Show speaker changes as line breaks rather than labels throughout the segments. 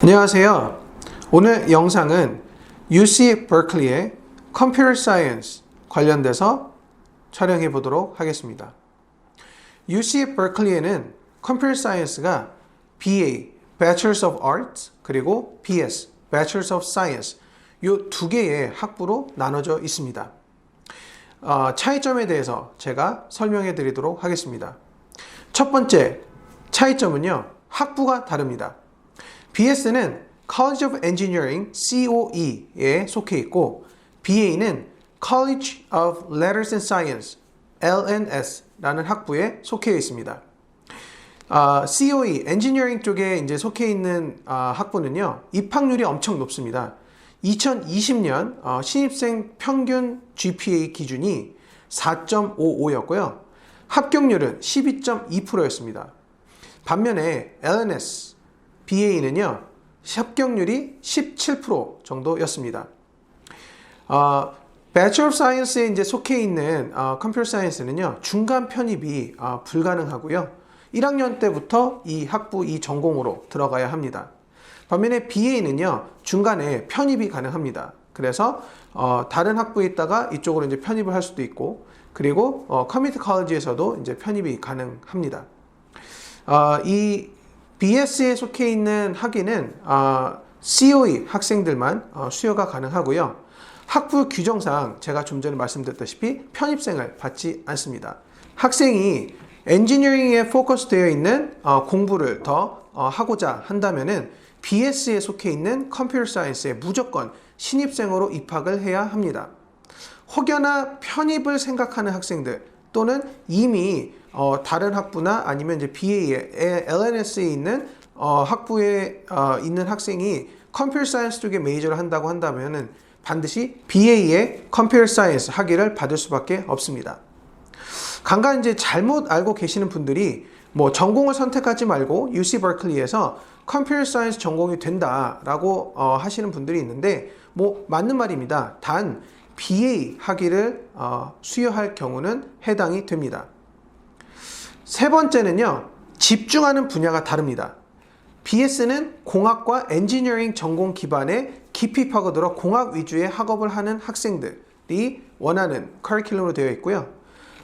안녕하세요. 오늘 영상은 UC 버클리의 컴퓨터 사이언스 관련돼서 촬영해 보도록 하겠습니다. UC 버클리에는 컴퓨터 사이언스가 BA, Bachelors of Arts, 그리고 BS, Bachelors of Science 이 두 개의 학부로 나눠져 있습니다. 어, 차이점에 대해서 제가 설명해 드리도록 하겠습니다. 첫 번째 차이점은요, 학부가 다릅니다. BS는 College of Engineering COE에 속해 있고 BA는 College of Letters and Science LNS라는 학부에 속해 있습니다. 아, COE 엔지니어링 쪽에 이제 속해 있는 아, 학부는요 입학률이 엄청 높습니다. 2020년 어, 신입생 평균 GPA 기준이 4.55였고요. 합격률은 12.2%였습니다. 반면에 LNS BA는요, 합격률이 17% 정도였습니다. 어, Bachelor of Science에 이제 속해 있는 어, 컴퓨터 사이언스는요, 중간 편입이 어, 불가능하고요. 1학년 때부터 이 학부 이 전공으로 들어가야 합니다. 반면에 BA는요, 중간에 편입이 가능합니다. 그래서 어, 다른 학부에 있다가 이쪽으로 이제 편입을 할 수도 있고, 그리고 어, 커뮤니티 컬리지에서도 이제 편입이 가능합니다. 어, 이 BS에 속해 있는 학위는 어, COE 학생들만 어, 수여가 가능하고요. 학부 규정상 제가 좀 전에 말씀드렸다시피 편입생을 받지 않습니다. 학생이 엔지니어링에 포커스되어 있는 어, 공부를 더 어, 하고자 한다면은 BS에 속해 있는 컴퓨터 사이언스에 무조건 신입생으로 입학을 해야 합니다. 혹여나 편입을 생각하는 학생들 또는 이미 어, 다른 학부나 아니면 이제 BA에 LNS에 있는 어, 학부에 어, 있는 학생이 컴퓨터 사이언스 쪽에 메이저를 한다고 한다면은 반드시 BA의 컴퓨터 사이언스 학위를 받을 수밖에 없습니다. 간간 이제 잘못 알고 계시는 분들이 뭐 전공을 선택하지 말고 UC 버클리에서 컴퓨터 사이언스 전공이 된다라고 어, 하시는 분들이 있는데 뭐 맞는 말입니다. 단 BA 학위를 어, 수여할 경우는 해당이 됩니다. 세 번째는요, 집중하는 분야가 다릅니다. BS는 공학과 엔지니어링 전공 기반의 깊이 파고들어 공학 위주의 학업을 하는 학생들이 원하는 커리큘럼으로 되어 있고요.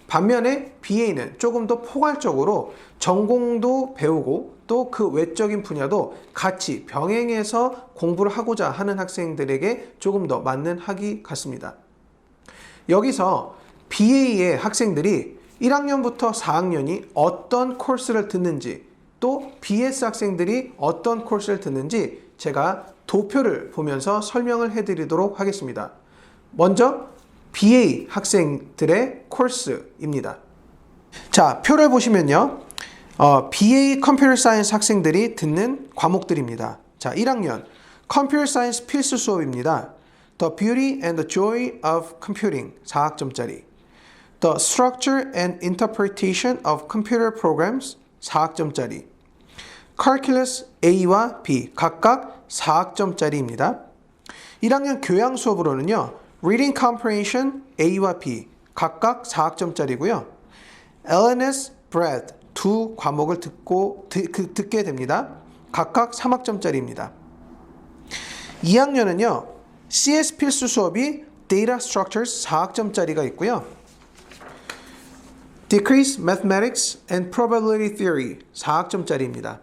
반면에 BA는 조금 더 포괄적으로 전공도 배우고 또 그 외적인 분야도 같이 병행해서 공부를 하고자 하는 학생들에게 조금 더 맞는 학위 같습니다. 여기서 BA의 학생들이 1학년부터 4학년이 어떤 코스를 듣는지 또 BS 학생들이 어떤 코스를 듣는지 제가 도표를 보면서 설명을 해드리도록 하겠습니다. 먼저 BA 학생들의 코스입니다. 자, 표를 보시면요. 어, BA 컴퓨터 사이언스 학생들이 듣는 과목들입니다. 자, 1학년 컴퓨터 사이언스 필수 수업입니다. The Beauty and the Joy of Computing 4학점짜리 The Structure and Interpretation of Computer Programs 4학점짜리 Calculus A와 B 각각 4학점짜리입니다. 1학년 교양 수업으로는요. Reading Comprehension A와 B 각각 4학점짜리고요. LNS Bread 두 과목을 듣고 듣, 그, 듣게 됩니다. 각각 3학점짜리입니다. 2학년은요. CS 필수 수업이 Data Structures 4학점짜리가 있고요. Decrease Mathematics and Probability Theory 4학점짜리입니다.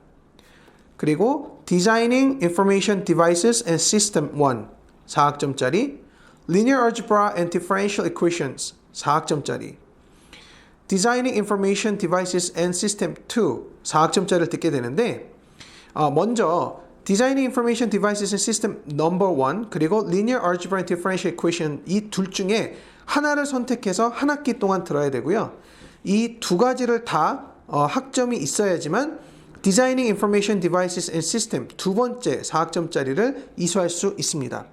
그리고 Designing Information Devices and System 1 4학점짜리 Linear Algebra and Differential Equations 4학점짜리 Designing Information Devices and System 2 4학점짜리를 듣게 되는데 어, 먼저 Designing Information Devices and System Number 1 그리고 Linear Algebra and Differential Equation 이 둘 중에 하나를 선택해서 한 학기 동안 들어야 되고요. 이 두 가지를 다 어, 학점이 있어야지만 Designing Information Devices and System 두 번째 4학점짜리를 이수할 수 있습니다.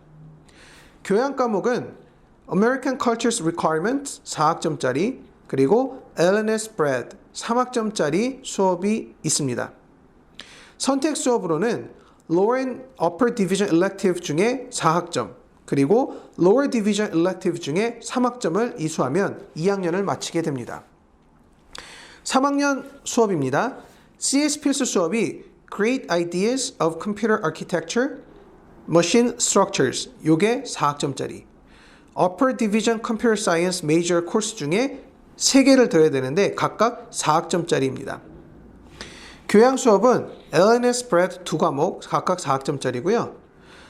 교양 과목은 American Cultures Requirement 4학점짜리 그리고 LNS Bread 3학점짜리 수업이 있습니다. 선택 수업으로는 Lower and Upper Division Elective 중에 4학점 그리고 Lower Division Elective 중에 3학점을 이수하면 2학년을 마치게 됩니다. 3학년 수업입니다. CS 필수 수업이 Great Ideas of Computer Architecture, Machine Structures. 요게 4학점짜리. Upper Division Computer Science Major 코र्스 중에 3개를 들어야 되는데 각각 4학점짜리입니다. 교양 수업은 LNS Bread 두 과목 각각 4학점짜리고요.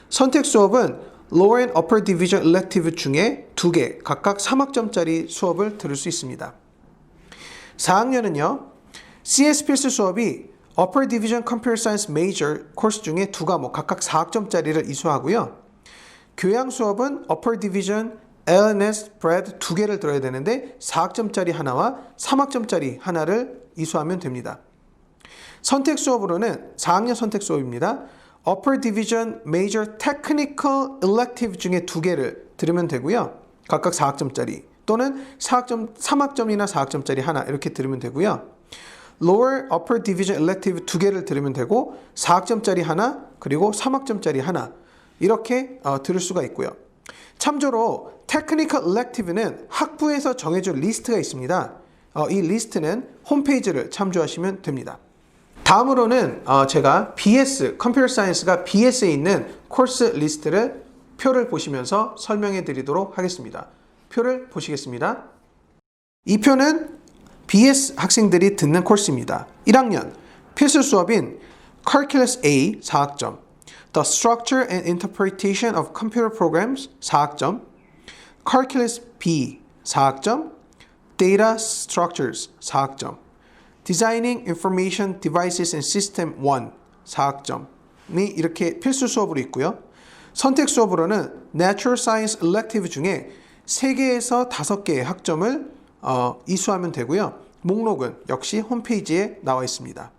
선택 수업은 Lower and Upper Division Elective 중에 2개 각각 3학점짜리 수업을 들을 수 있습니다. 4학년은요. CS 필수 수업이 Upper Division Computer Science Major 코र्스 중에 두 과목 각각 4학점짜리를 이수하고요. 교양 수업은 Upper Division LNS Bread 두 개를 들어야 되는데 4학점짜리 하나와 3학점짜리 하나를 이수하면 됩니다. 선택 수업으로는 4학년 선택 수업입니다. Upper Division Major Technical Elective 중에 두 개를 들으면 되고요. 각각 4학점짜리 또는 4학점, 3학점이나 4학점짜리 하나 이렇게 들으면 되고요. Lower Upper Division Elective 두 개를 들으면 되고 4학점짜리 하나 그리고 3학점짜리 하나 이렇게 어, 들을 수가 있고요. 참조로 Technical Elective는 학부에서 정해준 리스트가 있습니다. 어, 이 리스트는 홈페이지를 참조하시면 됩니다. 다음으로는 어, 제가 BS 컴퓨터 사이언스가 BS에 있는 코र्스 리스트를 표를 보시면서 설명해 드리도록 하겠습니다. 표를 보시겠습니다. 이 표는 BS 학생들이 듣는 코र्스입니다. 1학년 필수 수업인 Calculus A 4학점, The Structure and Interpretation of Computer Programs 4학점, Calculus B 4학점, Data Structures 4학점, Designing Information Devices and System 1 4학점이 이렇게 필수 수업으로 있고요. 선택 수업으로는 Natural Science Elective 중에 3개에서 5개의 학점을 어, 이수하면 되고요. 목록은 역시 홈페이지에 나와 있습니다.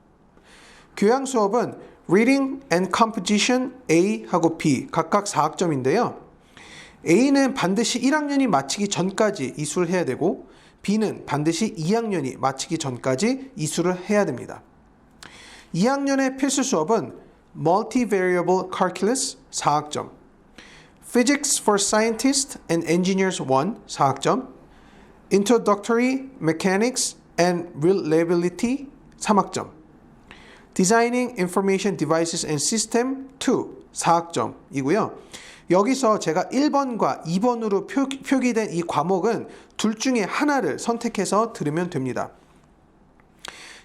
교양 수업은 Reading and Composition A 하고 B 각각 4학점인데요. A는 반드시 1학년이 마치기 전까지 이수를 해야 되고 B는 반드시 2학년이 마치기 전까지 이수를 해야 됩니다. 2학년의 필수 수업은 Multivariable Calculus 4학점, Physics for Scientists and Engineers 1 4학점, Introductory Mechanics and Reliability 3학점, Designing Information Devices and System 2 4학점이고요. 여기서 제가 1번과 2번으로 표, 표기된 이 과목은 둘 중에 하나를 선택해서 들으면 됩니다.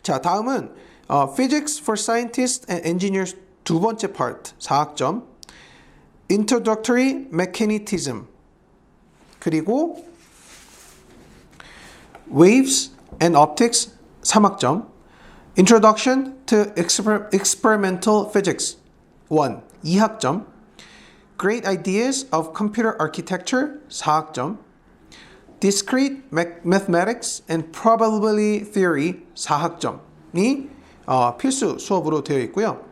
자, 다음은 어, Physics for Scientists and Engineers 두 번째 파트 4학점 Introductory Mechanism 그리고 Waves and Optics 3학점 Introduction to Exper- Experimental Physics 1 2학점 Great Ideas of Computer Architecture 4학점 Discrete Ma- Mathematics and Probability Theory 4학점이 어, 필수 수업으로 되어 있고요.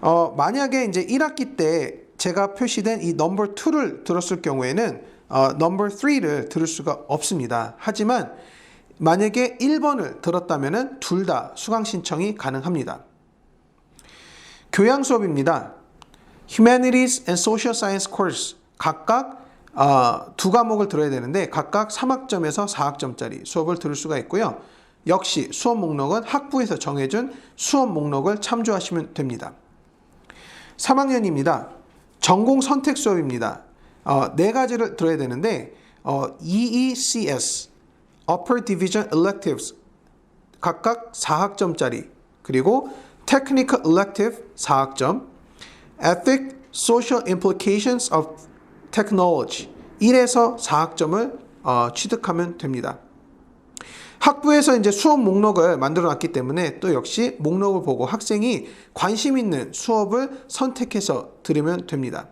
어, 만약에 이제 1학기 때 제가 표시된 이 넘버 2를 들었을 경우에는 어, 넘버 3를 들을 수가 없습니다. 하지만 만약에 1번을 들었다면 둘 다 수강 신청이 가능합니다. 교양 수업입니다. Humanities and Social Science Course 각각 어, 두 과목을 들어야 되는데 각각 3학점에서 4학점짜리 수업을 들을 수가 있고요. 역시 수업 목록은 학부에서 정해준 수업 목록을 참조하시면 됩니다. 3학년입니다. 전공 선택 수업입니다. 어, 네 가지를 들어야 되는데 어, EECS Upper Division Electives 각각 4학점짜리 그리고 Technical Elective 4학점 Ethic Social Implications of Technology 1에서 4학점을 어, 취득하면 됩니다. 학부에서 이제 수업 목록을 만들어 놨기 때문에 또 역시 목록을 보고 학생이 관심 있는 수업을 선택해서 들으면 됩니다.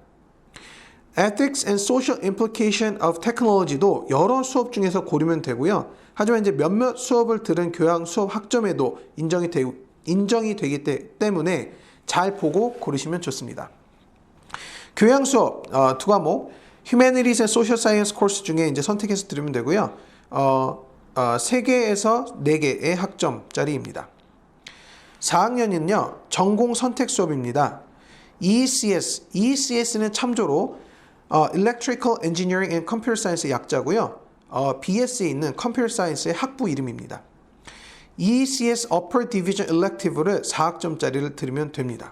Ethics and Social Implication of Technology도 여러 수업 중에서 고르면 되고요. 하지만 이제 몇몇 수업을 들은 교양 수업 학점에도 인정이, 되, 인정이 되기 때문에 잘 보고 고르시면 좋습니다. 교양 수업 어, 두 과목 Humanities and Social Science 코र्스 중에 이제 선택해서 들으면 되고요. 어, 어, 3개에서 4개의 학점짜리입니다. 4학년은요, 전공 선택 수업입니다. ECS, ECS는 참조로 어, Electrical Engineering and Computer Science의 약자고요. 어, BS에 있는 Computer Science의 학부 이름입니다. ECS Upper Division Elective를 4학점짜리를 들으면 됩니다.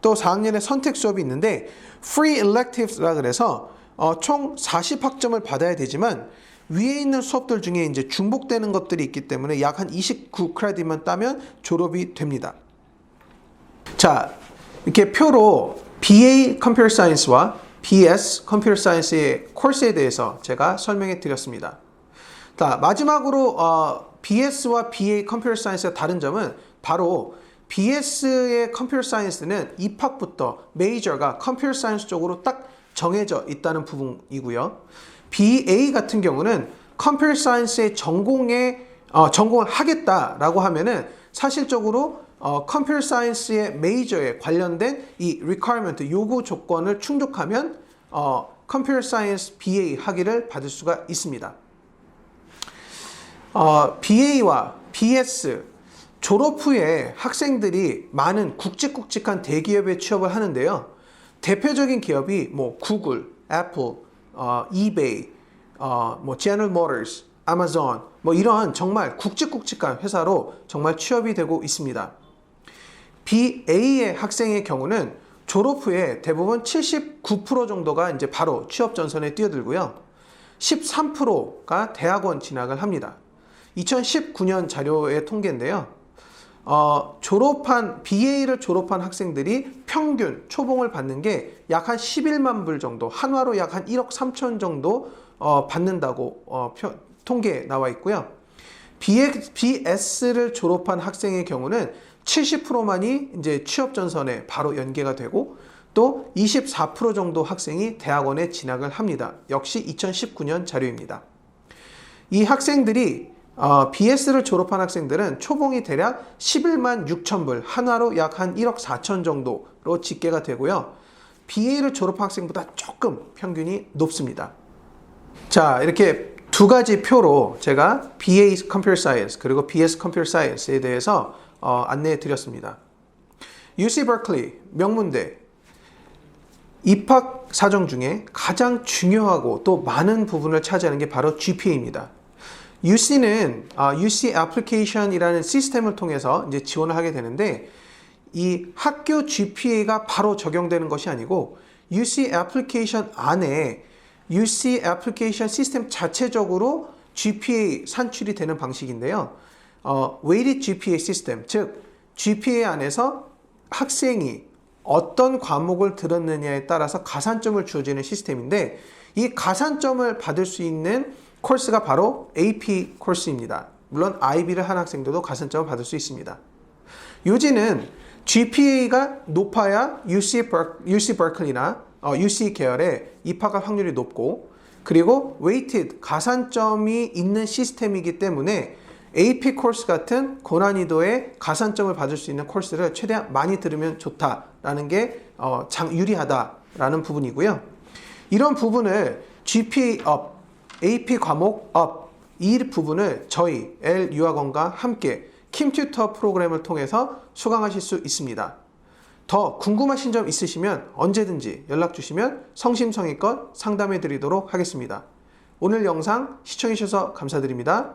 또 4학년에 선택 수업이 있는데 Free Electives라 그래서 어, 총 40학점을 받아야 되지만 위에 있는 수업들 중에 이제 중복되는 것들이 있기 때문에 약 한 29 크레딧만 따면 졸업이 됩니다. 자, 이렇게 표로 BA Computer Science와 BS Computer Science의 코र्스에 대해서 제가 설명해 드렸습니다. 자, 마지막으로 어, BS와 BA Computer Science의 다른 점은 바로 BS의 Computer Science는 입학부터 메이저가 Computer Science 쪽으로 딱 정해져 있다는 부분이고요. BA 같은 경우는 Computer Science의 전공에 어, 전공을 하겠다라고 하면은 사실적으로 어, 컴퓨터 사이언스의 메이저에 관련된 이 requirement 요구 조건을 충족하면 어, 컴퓨터 사이언스 BA 학위를 받을 수가 있습니다. 어, BA와 BS 졸업 후에 학생들이 많은 굵직굵직한 대기업에 취업을 하는데요. 대표적인 기업이 뭐 구글, 애플, 어, 이베이, 어, 뭐 제너럴 모터스, 아마존 뭐 이런 정말 굵직굵직한 회사로 정말 취업이 되고 있습니다. BA의 학생의 경우는 졸업 후에 대부분 79% 정도가 이제 바로 취업 전선에 뛰어들고요. 13%가 대학원 진학을 합니다. 2019년 자료의 통계인데요. 어, 졸업한 BA를 졸업한 학생들이 평균 초봉을 받는 게 약 한 11만 불 정도, 한화로 약 한 1억 3천 정도 어, 받는다고 어, 표, 통계에 나와 있고요. BS를 졸업한 학생의 경우는 70%만이 이제 취업 전선에 바로 연계가 되고 또 24% 정도 학생이 대학원에 진학을 합니다. 역시 2019년 자료입니다. 이 학생들이 어, BS를 졸업한 학생들은 초봉이 대략 11만 6천 불, 한화로 약 한 1억 4천 정도로 집계가 되고요. BA를 졸업한 학생보다 조금 평균이 높습니다. 자, 이렇게 두 가지 표로 제가 BA Computer Science 그리고 BS Computer Science에 대해서 어, 안내해 드렸습니다. UC Berkeley 명문대 입학 사정 중에 가장 중요하고 또 많은 부분을 차지하는 게 바로 GPA입니다. UC는 아, UC 애플리케이션이라는 시스템을 통해서 이제 지원을 하게 되는데 이 학교 GPA가 바로 적용되는 것이 아니고 UC 애플리케이션 안에 UC 애플리케이션 시스템 자체적으로 GPA 산출이 되는 방식인데요. 어, weighted GPA 시스템, 즉 GPA 안에서 학생이 어떤 과목을 들었느냐에 따라서 가산점을 주어지는 시스템인데 이 가산점을 받을 수 있는 코스가 바로 AP 코스입니다. 물론 IB를 한 학생들도 가산점을 받을 수 있습니다. 요지는 GPA가 높아야 UC, 버, UC 버클리나 어, UC 계열에 입학할 확률이 높고 그리고 웨이티드 가산점이 있는 시스템이기 때문에 AP 코스 같은 고난이도의 가산점을 받을 수 있는 코스를 최대한 많이 들으면 좋다라는 게 어, 유리하다라는 부분이고요. 이런 부분을 GPA 업 어, AP 과목 up 이 부분을 저희 L 유학원과 함께 킴튜터 프로그램을 통해서 수강하실 수 있습니다. 더 궁금하신 점 있으시면 언제든지 연락 주시면 성심성의껏 상담해 드리도록 하겠습니다. 오늘 영상 시청해 주셔서 감사드립니다.